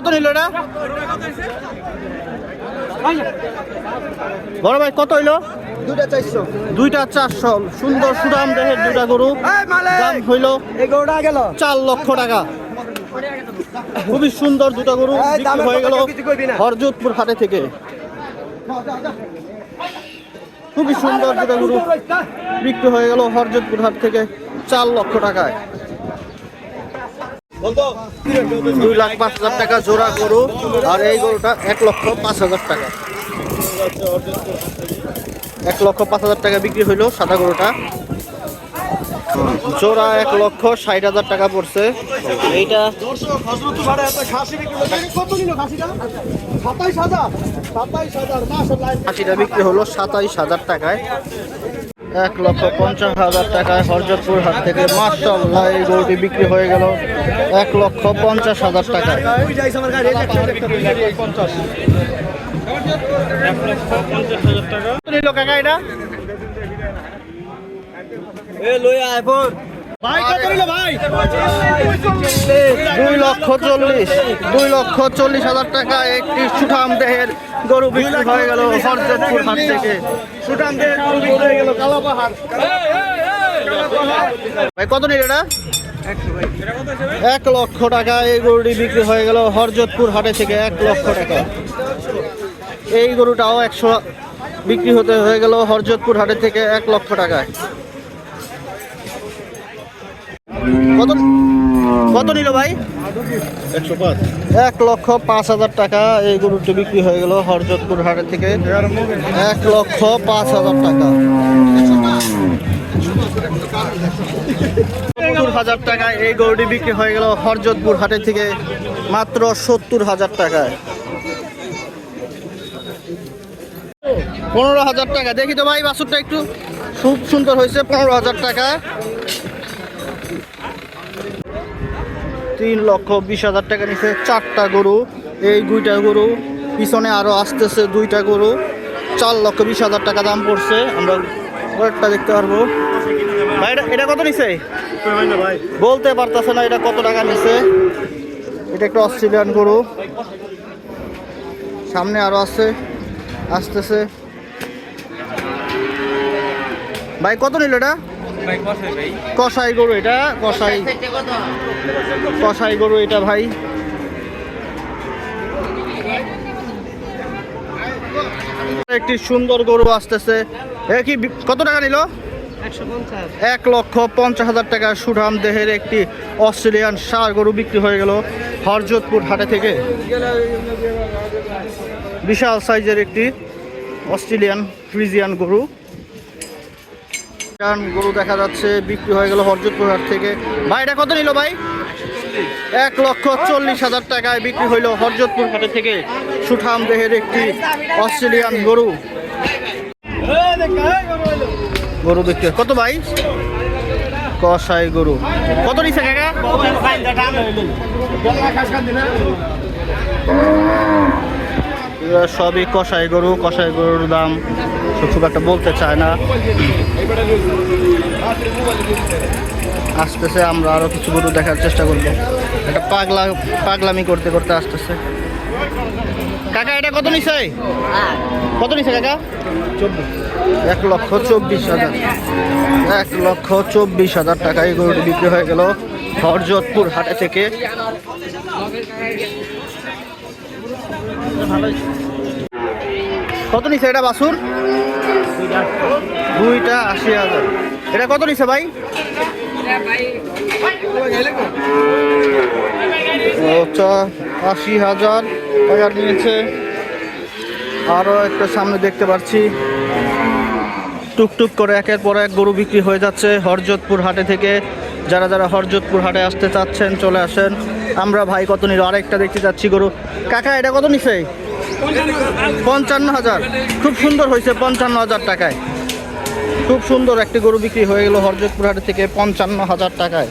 কত নিল এটা? বড় ভাই কত হইল? দুটা চারশো। দুইটা চারশো। সুন্দর সুরাম দেহের দুইটা গরু। দাম হইল এগারোটা গেল। চার লক্ষ টাকা। খুবই সুন্দর দুটো গরু। হয়ে গেল। হরজতপুর হাটে থেকে। খুবই সুন্দর দুটো গরু। বিক্রি হয়ে গেল হরজতপুর হাট থেকে চার লক্ষ টাকায়। দুই লাখ পাঁচ হাজার টাকা জোড়া গরু আর এই গরুটা এক লক্ষ পাঁচ হাজার টাকা। এক লক্ষ পাঁচ হাজার টাকা বিক্রি হইল সাদা গরুটা। জোড়া এক লক্ষ ষাট হাজার টাকা পড়ছে। এইটা খাসিটা বিক্রি হলো সাতাইশ হাজার টাকায়। এক লক্ষ পঞ্চাশ হাজার টাকায় হরজতপুর হাট থেকে মাসাল্লাহ এই গরুটি বিক্রি হয়ে গেল এক লক্ষ পঞ্চাশ হাজার টাকায় এটা? দুই লক্ষ চল্লিশ দুই লক্ষ চল্লিশ হাজার টাকা একটি সুঠাম দেহের গরু বিক্রি হয়ে গেল হরজতপুর হাট থেকে। সুঠাম দেহের গরু বিক্রি হয়ে গেল কালাপাহাড়। ভাই কত নিল এটা? এক লক্ষ টাকা এই গরুটি বিক্রি হয়ে গেল হরজতপুর হাটে থেকে এক লক্ষ টাকা। এই গরুটাও একশো বিক্রি হতে হয়ে গেল হরজতপুর হাটে থেকে এক লক্ষ টাকায়। কত কত নিল ভাই? এক লক্ষ পাঁচ হাজার টাকা এই গরুটি বিক্রি হয়ে গেল হরজতপুর হাটের থেকে। এক লক্ষ পাঁচ হাজার টাকা। সত্তর হাজার টাকা এই গরুটি বিক্রি হয়ে গেল হরজতপুর হাটে থেকে মাত্র সত্তর হাজার টাকায়। পনেরো হাজার টাকা। দেখি তো ভাই, বাছুরটা একটু খুব সুন্দর হয়েছে, পনেরো হাজার টাকা। তিন লক্ষ বিশ হাজার টাকা নিচ্ছে চারটা গরু। এই দুইটা গরু পিছনে আরও আসতেছে দুইটা গরু। চার লক্ষ বিশ হাজার টাকা দাম পড়ছে। আমরা পরেরটা দেখতে পারব। ভাই এটা- কত নিছে? বলতে পারতেছে না এটা কত টাকা নিছে। এটা একটা অস্ট্রেলিয়ান গরু। সামনে আরও আছে, আসতেছে। ভাই, কত নিল এটা? কষাই গরু এটা কষাই কষাই গরু এটা ভাই। একটি সুন্দর গরু আসতেছে। এ কি, কত টাকা নিল? এক লক্ষ পঞ্চাশ হাজার টাকা সুঠাম দেহের একটি অস্ট্রেলিয়ান সার গরু বিক্রি হয়ে গেল হরজতপুর হাটে থেকে। বিশাল সাইজের একটি অস্ট্রেলিয়ান ফ্রিজিয়ান গরু। কারণ গরু দেখা যাচ্ছে বিক্রি হয়ে গেল হরজতপুর হাট থেকে। ভাই, এটা কত নিল ভাই? এক লক্ষ চল্লিশ হাজার টাকায় বিক্রি হইল হরজতপুর হাটে থেকে সুঠাম দেহের একটি অস্ট্রেলিয়ান গরু। গরু বিক্রি কত ভাই? কষাই গরু। কত নিচ্ছে কাকা? সবই কষাই গরু কষাই গরুর দাম খুব একটা বলতে চায় না। আসতেছে, আমরা আরও কিছু গরু দেখার চেষ্টা করব। একটা পাগলা, পাগলামি করতে করতে আসতেছে। কাকা, এটা কত নিছে? কত নিছে কাকা? এক লক্ষ চব্বিশ হাজার। এক লক্ষ চব্বিশ হাজার টাকা এই গরুটি বিক্রি হয়ে গেল। হরজতপুর হাটে থেকে। কত নিছে এটা বাসুর দুইটা আশি হাজার। এটা কত নিছে ভাই? আচ্ছা আশি হাজার। টাকা নিয়েছে আরও একটা সামনে দেখতে পাচ্ছি। টুকটুক করে একের পর এক গরু বিক্রি হয়ে যাচ্ছে হরজতপুর হাটে থেকে। যারা যারা হরজতপুর হাটে আসতে চাচ্ছেন, চলে আসেন। আমরা ভাই কত নিল? আরেকটা দেখতে যাচ্ছি গরু। কাকা, এটা কত নিছে? পঞ্চান্ন হাজার। খুব সুন্দর হয়েছে, পঞ্চান্ন হাজার টাকায়। খুব সুন্দর একটি গরু বিক্রি হয়ে গেল হরজতপুর হাটের থেকে পঞ্চান্ন হাজার টাকায়।